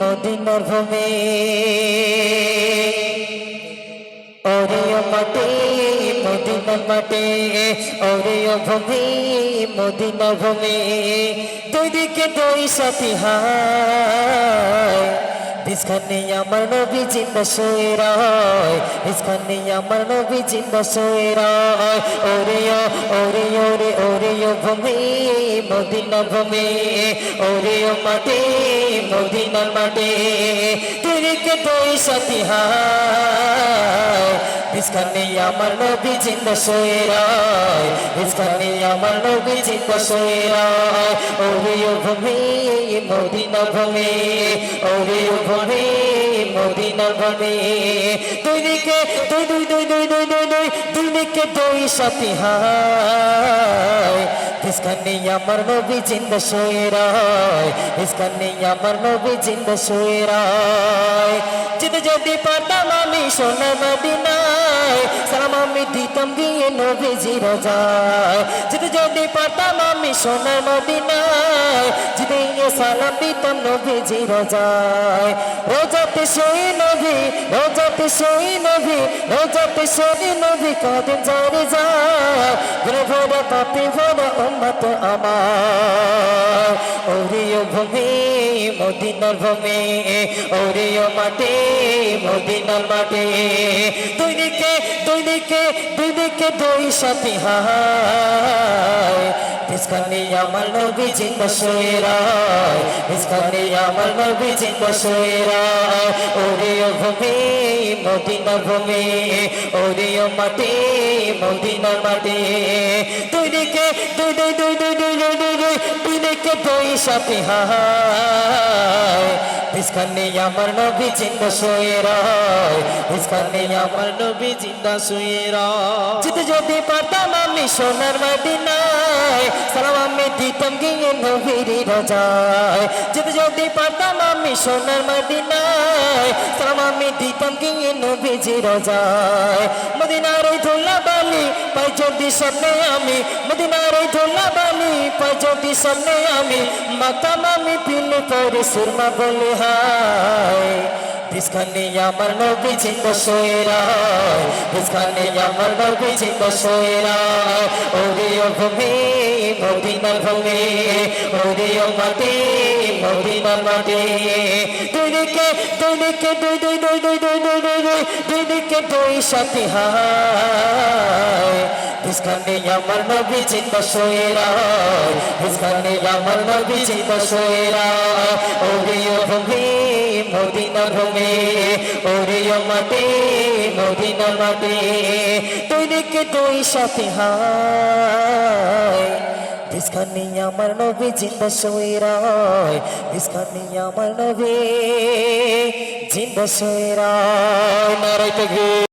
মদিনার ভূমি ওরিও মাটি মদিনার মাটি। ওরিও ভূমি মদিনার ভূমি। দুই দিকে দুই সাথী হায়। বিস্কানে আমার নবী জিন্দা শুয়ে রয় বিস্কানে আমার নবী জিন্দা শুয়ে রয় ওরে ওরে ওরে ওরিও ভূমি, মদিনা ভূমি। ওরিও মাটি মদিনা মাটি, তিরিকে দুই সাথী হায়। বিস্কানে আমার নবী জিন্দা শুয়ে রয় বিস্কানে আমার নবী জিন্দা শুয়ে রয় ওরিও ভূমি মদিনা ভূমি ওরিও ভূমি মদিনা ভূমি দুই দিকে দুই দুই দুই দুই দুই দুই দুই দুই দিকে দুই সাথী হায় বিস্কানে আমার নবী জিন্দা শুয়ে রয় বিস্কানে আমার নবী জিন্দা শুয়ে রয় যদি যদি পারতাম আমি সোনা মদিনায় সালাম আমি দিতাম গিয়ে নবীজি রাজায় যদি যদি পারতাম আমি সোনা মদিনায় যদি সালাম দিতাম নবীজি রাজায় রোজাতে সই নবী, রোজাতে সই নবী, রোজাতে সই নবী কাঁদেন যারে যায় ঘরে ভরে পাপি ভরে উম্মত আমার। মদিনার ভূমি ওরিও মাটি, মদিনার মাটি। দুই দিকে দুই দিকে দুই দিকে দুই সাথী হায়। বিস্কানি আমার নবী জিন্দা শুয়ে রায় বিস্কানি আমার নবী জিন্দা শুয়ে রায় ওরিও ভূমি, মদিনার ভূমি ওরিও মাটি, মদিনার মাটি। দুই দিকে, দুই দুই দুই দুই দুই দুই দুই দুই দিকে হায়? বিস্কানি আমার নবী জিন্দা শুয়ে রায়। বিস্কানি আমার নবী জিন্দা শুয়ে রায়। জিতে যদি পারতাম আমি সোনার মদিনায়, সালাম আমি দিতাম গিয়ে নবীর রাজায়। জিতে যদি পারতাম আমি সোনার মদিনায় আমি দিতাম গিয়ে নবীজি রাজায়। মদিনার ওই ধুলা বালি পাই যদি সামনে আমি। মদিনার ওই ধুলা বালি পাই যদি সামনে আমি। মাতাম আমি পিলে করে সুরমা বলে হায়। বিস্কানে আমার নবী জিন্দা শুয়ে রায় আমার নবী শুয়ে রায় ওরিও ভূমি মদিনার ভূমি ওরিও মাটি মদিনার মাটি দুই দিকে দুই দুই দুই দুই দুই দুই দুই দুই দুই দুই সাথী হায় বিস্কানে আমার নবী জিন্দা শুয়ে রায় আমার নবী শুয়ে রায় ওরিও ভূমি মদিনার হবে ওরে মাতে মদিনা মাতে তুই রেখে তুই সাথে হায়। দিসখানি আমার নবী জিন্দা সৈরায় দিসখানি আমার নবী জিন্দা সৈরায় নারায়